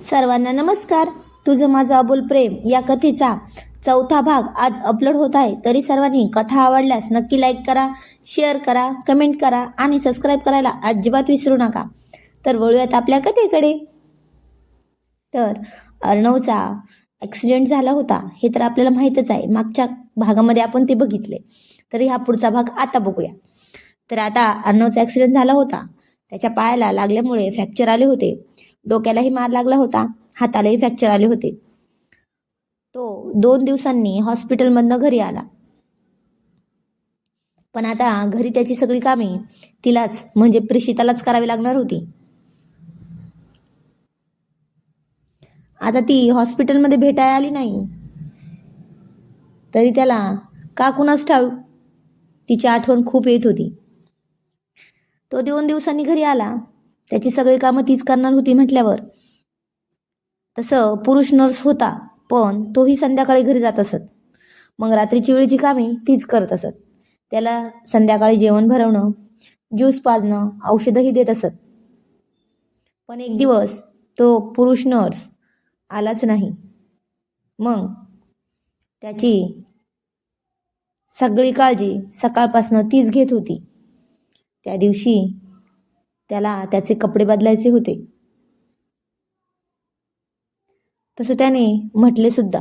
सर्वांना नमस्कार. तुझं माझं अबुल प्रेम या कथेचा चौथा भाग आज अपलोड होत आहे. तरी सर्वांनी कथा आवडल्यास नक्की लाईक करा शेअर करा कमेंट करा आणि सबस्क्राईब करायला अजिबात विसरू नका. तर वळूयात आपल्या कथेकडे. तर अर्णवचा ॲक्सिडेंट झाला होता. हे तर आपल्याला माहीतच आहे. मागच्या भागामध्ये आपण ते बघितले. तरी हा पुढचा भाग आता बघूया. तर आता अर्णवचा ॲक्सिडेंट झाला होता. त्याच्या पायाला लागल्यामुळे फ्रॅक्चर आले होते. डोक्यालाही मार लागला होता. हातालाही फ्रॅक्चर आले होते. तो दोन दिवसांनी हॉस्पिटलमधनं घरी आला. पण आता घरी त्याची सगळी कामे तिलाच म्हणजे प्रेषितालाच करावी लागणार होती. आता ती हॉस्पिटलमध्ये भेटायला आली नाही. तरी त्याला का कुणाच ठाऊ तिची आठवण खूप येत होती. तो दोन दिवसांनी घरी आला. त्याची सगळी कामं तीच करणार होती म्हटल्यावर. तसं पुरुष नर्स होता पण तोही संध्याकाळी घरी जात असत. मग रात्रीची वेळची कामे तीच करत असत. त्याला संध्याकाळी जेवण भरवणं ज्यूस पाजणं औषधंही देत असत. पण एक दिवस तो पुरुष नर्स आलाच नाही. मग त्याची सगळी काळजी सकाळपासनं तीच घेत होती. त्या दिवशी त्याला त्याचे कपडे बदलायचे होते. तसं त्याने म्हटले सुद्धा.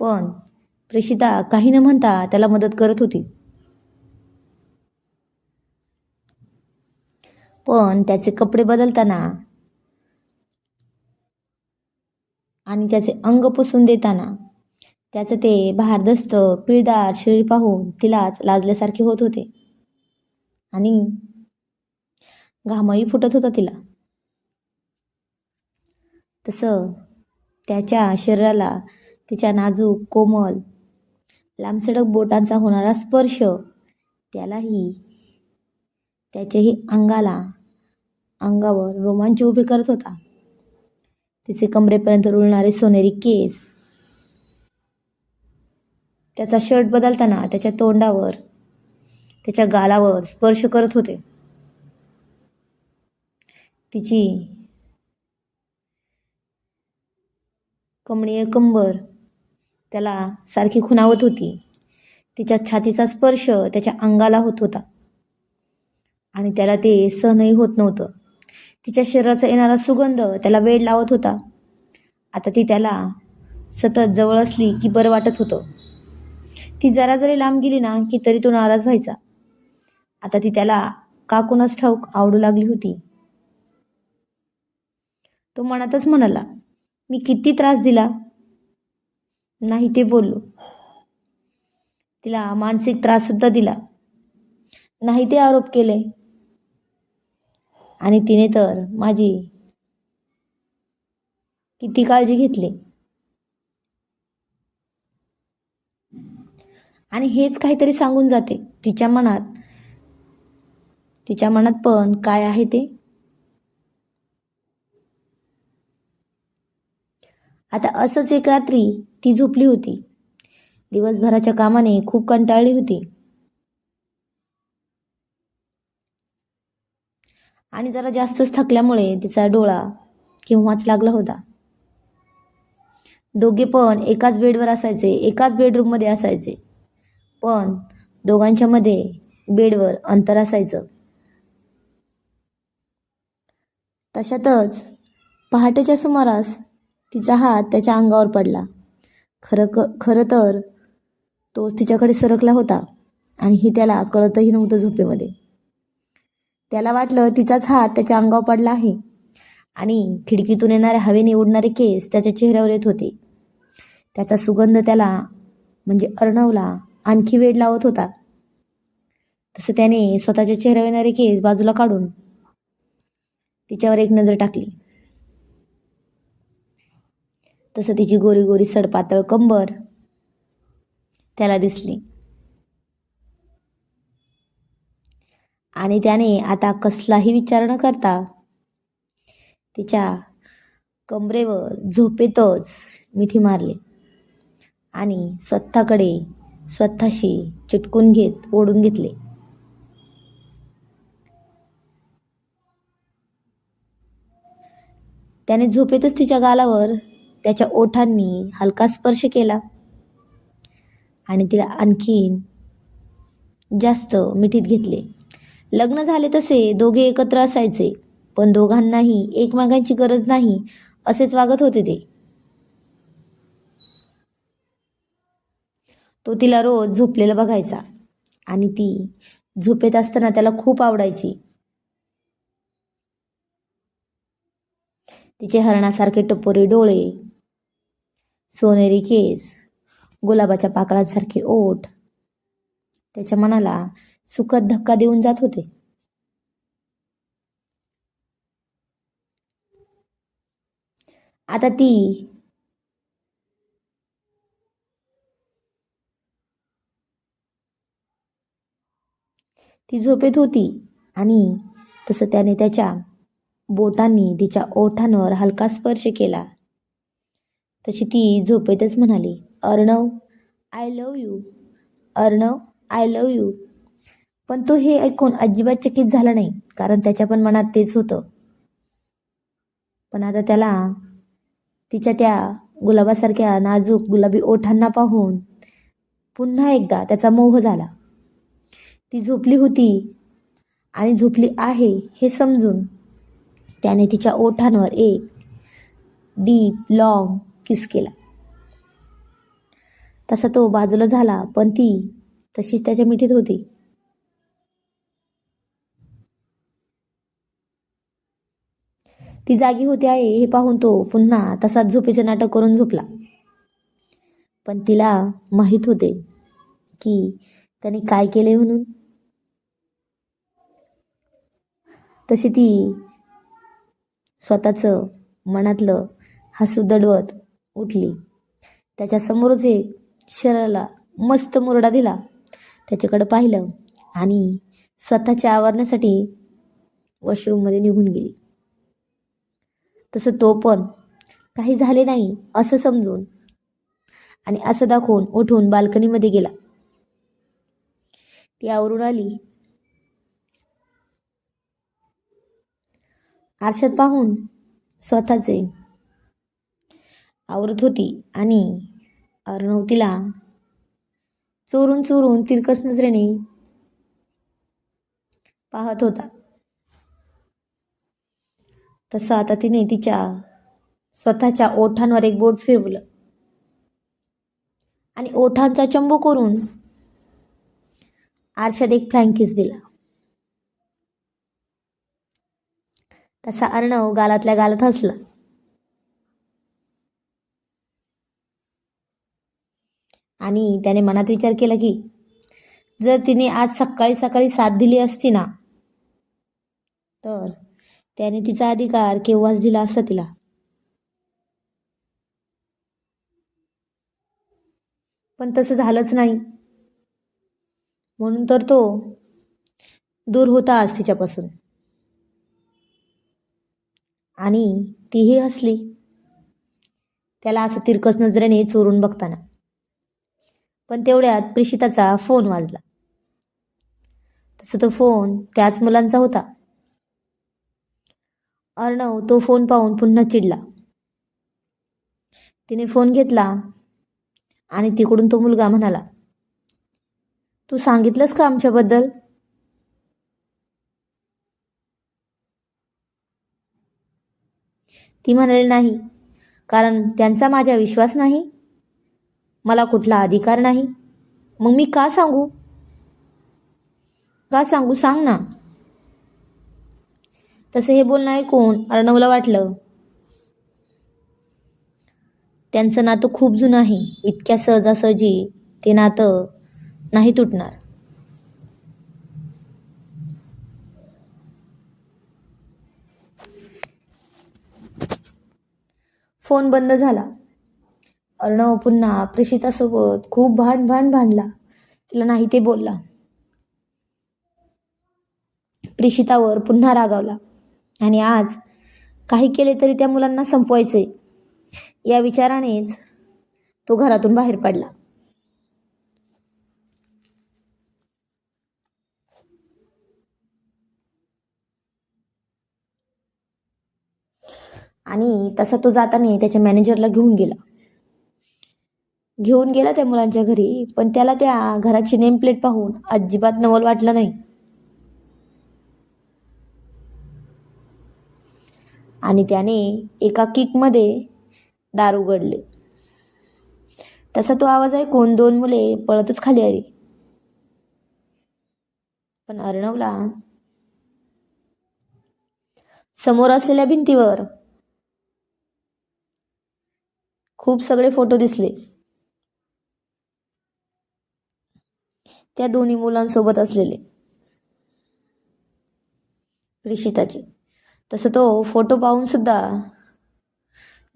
पण प्रेषिता काही न म्हणता त्याला मदत करत होती. पण त्याचे कपडे बदलताना आणि त्याचे अंग पुसून देताना त्याचं ते भारदस्त पिळदार शरीर पाहून तिलाच लाजल्यासारखे होत होते. आणि घामही फुटत होता तिला. तसं त्याच्या शरीराला तिच्या नाजूक कोमल लांबसडक बोटांचा होणारा स्पर्श त्यालाही त्याच्याही अंगाला अंगावर रोमांच उभे करत होता. तिचे कमरेपर्यंत रुळणारे सोनेरी केस त्याचा शर्ट बदलताना त्याच्या तोंडावर त्याच्या गालावर स्पर्श करत होते. तिची. कमणीय कंबर. त्याला सारखी खुणावत होती. तिच्या छातीचा स्पर्श त्याच्या अंगाला होत होता. आणि त्याला ते सहनही होत नव्हतं. तिच्या शरीराचा येणारा सुगंध त्याला वेळ लावत होता. आता ती त्याला सतत जवळ असली की बरं वाटत होतं. ती जरा जरी लांब गेली ना की तरी तो नाराज व्हायचा. आता ती त्याला का कोणास ठाऊक आवडू लागली होती. तो मनातच म्हणाला मी किती त्रास दिला? नाही ते बोललो. तिला मानसिक त्रास सुद्धा दिला. नाही ते आरोप केले. आणि तिने तर माझी किती काळजी घेतली. आणि हेच काहीतरी सांगून जाते तिच्या मनात तिच्या मनात पण काय आहे ते? आता असंच एक रात्री ती झोपली होती. दिवसभराच्या कामाने खूप कंटाळली होती. आणि जरा जास्तच थकल्यामुळे तिचा डोळा केव्हाच लागला होता. दोघे पण एकाच बेडवर असायचे एकाच बेडरूममध्ये असायचे. पण दोघांच्या मध्ये बेडवर अंतर असायचं. तशातच पहाटेच्या सुमारास तिचा हात त्याच्या अंगावर पडला. खरं क खरं तर तो तिच्याकडे सरकला होता आणि ही त्याला कळतही नव्हतं झोपेमध्ये. त्याला वाटलं तिचाच हात त्याच्या अंगावर पडला आहे आणि खिडकीतून येणाऱ्या हवेने उडणारे केस त्याच्या चेहऱ्यावर येत होते. त्याचा सुगंध त्याला म्हणजे अर्णवला आणखी वेळ लावत होता. तसं त्याने स्वतःच्या चेहऱ्यावर येणारे केस बाजूला काढून तिच्यावर एक नजर टाकली. तसं तिची गोरी गोरी सडपातळ कंबर त्याला दिसली. आणि त्याने आता कसलाही विचार न करता तिच्या कमरेवर झोपेतच मिठी मारली आणि स्वतःकडे स्वतःशी चिटकून घेत ओढून घेतले. त्याने झोपेतच तिच्या गालावर त्याच्या ओठांनी हलका स्पर्श केला. आणि तिला आणखीन जास्त मिठीत घेतले. लग्न झाले तसे दोघे एकत्र असायचे पण दोघांनाही एकमेकांची गरज नाही असेच वागत होते ते. तो तिला रोज झोपलेला बघायचा आणि ती झोपेत असताना त्याला खूप आवडायची. तिचे हरणासारखे टपोरे डोळे सोनेरी केस गुलाबाच्या पाकळांसारखे ओठ. त्याच्या मनाला सुखद धक्का देऊन जात होते. आता ती ती झोपेत होती आणि तसं त्याने त्याच्या बोटांनी तिच्या ओठांवर हलका स्पर्श केला. तशी ती झोपेतच म्हणाली Arnav I love you Arnav I love you पण तो हे ऐकून अजिबात चकित झाला नाही कारण त्याच्या पण मनात तेच होतं. पण आता त्याला तिच्या त्या गुलाबासारख्या नाजूक गुलाबी ओठांना पाहून पुन्हा एकदा त्याचा मोह झाला. ती झोपली होती आणि झोपली आहे हे समजून त्याने तिच्या ओठांवर एक डीप लॉंग किस केला? तसा तो बाजूला झाला पण ती तशीच त्याच्या मिठीत होती. ती जागी होती आहे हे पाहून तो पुन्हा तसाच झोपेचे नाटक करून झोपला. पण तिला माहीत होते की त्याने काय केले म्हणून. तशी ती स्वतःचं मनातलं हसू दडवत उठली. त्याच्यासमोरच एक शरीराला मस्त मुरडा दिला. त्याच्याकडं पाहिलं आणि स्वतःच्या आवरण्यासाठी वॉशरूममध्ये निघून गेली. तसं तो पण काही झाले नाही असं समजून आणि असं दाखवून उठून बाल्कनीमध्ये गेला. ती आवरून आली. आरशात पाहून स्वतःचे आवरत होती आणि अर्णव तिला चोरून चोरून तिरकस नजरेने पाहत होता. तसं आता तिने तिच्या स्वतःच्या ओठांवर एक बोट फिरवलं आणि ओठांचा चंबू करून आरशात एक फ्रँकीस दिला. तसा अर्णव गालातल्या गालात हसला. आणि त्याने मनात विचार केला की जर तिने आज सकाळी सकाळी साथ दिली असती ना तर त्याने तिचा अधिकार केव्हाच दिला असता तिला. पण तसं झालंच नाही. म्हणून तर तो दूर होता आज तिच्यापासून. आणि तीही हसली. त्याला असं तिरकस नजरेने चोरून बघताना. पण तेवढ्यात प्रिशिताचा फोन वाजला. तसं तो फोन त्याच मुलांचा होता. अर्णव तो फोन पाहून पुन्हा चिडला. तिने फोन घेतला आणि तिकडून तो मुलगा म्हणाला तू सांगितलंस का आमच्याबद्दल? ती म्हणाली नाही कारण त्यांचा माझा विश्वास नाही. मला कुठला अधिकार नाही. मग मी का सांगू? का सांगू? सांग ना. तसं हे बोलणं ऐकून अर्णवला वाटलं. त्यांचं नातं खूप जुनं आहे. इतक्या सहजासहजी ते नातं नाही तुटणार. फोन बंद झाला. अर्णव पुन्हा प्रेषितासोबत खूप भांड भांड भांडला. तिला नाही ते बोलला. प्रेषितावर पुन्हा रागावला. आणि आज काही केले तरी त्या मुलांना संपवायचे या विचारानेच तो घरातून बाहेर पडला. आणि तसा तो जाताना त्याच्या मॅनेजरला घेऊन गेला. घेऊन गेला त्या मुलांच्या घरी पण त्याला त्या घराची नेम प्लेट पाहून अजिबात नवल वाटलं नाही. आणि त्याने एका किकमध्ये दार उघडले. तसा तो आवाज ऐकून दोन मुले पळतच खाली आली. पण अर्णवला समोर असलेल्या भिंतीवर खूप सगळे फोटो दिसले. त्या दोन्ही मुलांसोबत असलेले. प्रिशिताचे. तसं तो फोटो पाहून सुद्धा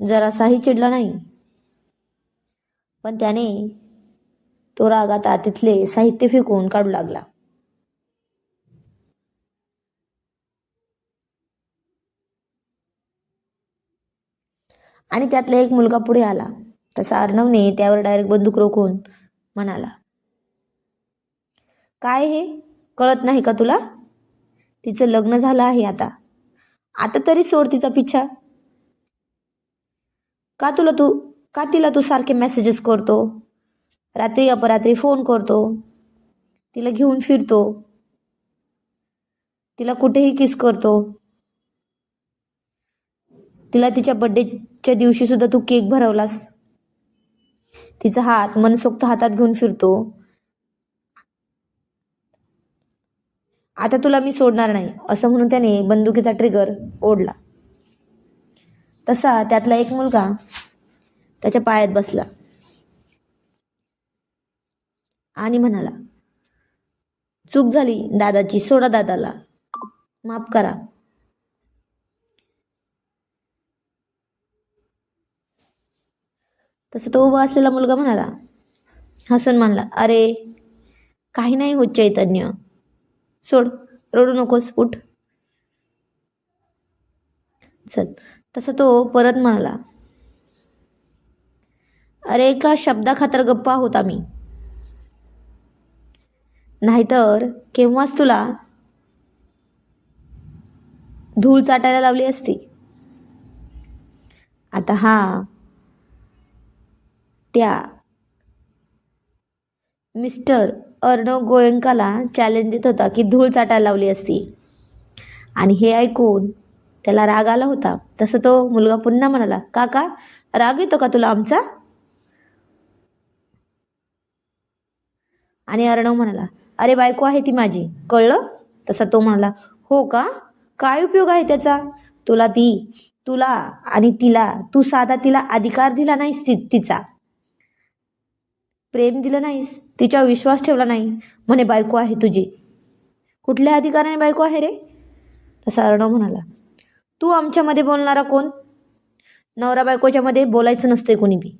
जरासाही चिडला नाही. पण त्याने तो राग आता तिथले साहित्य फेकून काढू लागला. आणि त्यातला एक मुलगा पुढे आला. तसा अर्णवने त्यावर डायरेक्ट बंदूक रोखून म्हणाला काय हे? कळत नाही का तुला? तिचं लग्न झालं आहे आता. आता तरी सोड तिचा पिछा. का तुला तू का तिला तू सारखे मेसेजेस करतो? रात्री अपरात्री फोन करतो. तिला घेऊन फिरतो. तिला कुठेही किस करतो. तिला तिच्या बड्डेच्या दिवशी सुद्धा तू केक भरवलास. तिचा हात मनसोक्त हातात घेऊन फिरतो. आता तुला मी सोडणार नाही असं म्हणून त्याने बंदुकीचा ट्रिगर ओढला. तसा त्यातला एक मुलगा त्याच्या पायात बसला. आणि म्हणाला चूक झाली दादाची सोडा दादाला. माफ करा. तसं तो उभा असलेला मुलगा म्हणाला हसून म्हणला अरे काही नाही होत चैतन्य. सोड. रडू नकोस उठ. चल. तसं तो परत म्हणाला. अरे एका शब्दाखातर गप्पा आहोत आम्ही. नाहीतर केव्हाच तुला धूळ चाटायला लावली असती? आता हा त्या मिस्टर अर्णव गोयंकाला चॅलेंज देत होता की धूळ चाटायला लावली असती. आणि हे ऐकून त्याला राग आला होता. तसं तो मुलगा पुन्हा म्हणाला काका राग येतो का तुला आमचा? आणि अर्णव म्हणाला अरे बायको आहे ती माझी कळलं? तसा तो म्हणाला हो का? काय उपयोग आहे त्याचा? तुला ती तुला आणि तिला तू साधा तिला अधिकार दिला नाहीस ति तिचा. प्रेम दिलं नाहीस तिच्यावर विश्वास ठेवला नाही. म्हणे बायको आहे तुझी. कुठल्या अधिकाराने बायको आहे रे? तसा अर्णव म्हणाला. तू आमच्यामध्ये बोलणारा कोण? नवरा बायकोच्या मध्ये बोलायचं नसते कोणी बी.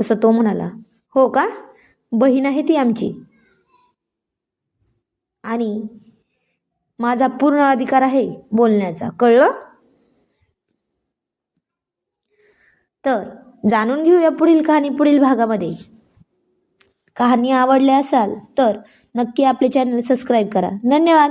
तसं तो म्हणाला. हो का? बहीण आहे ती आमची. आणि माझा पूर्ण अधिकार आहे बोलण्याचा. कळलं? तर जाणून घेऊया पुढील कहाणी पुढील भागामध्ये. कहाणी आवडल्या असाल तर नक्की आपले चॅनल सबस्क्राईब करा. धन्यवाद.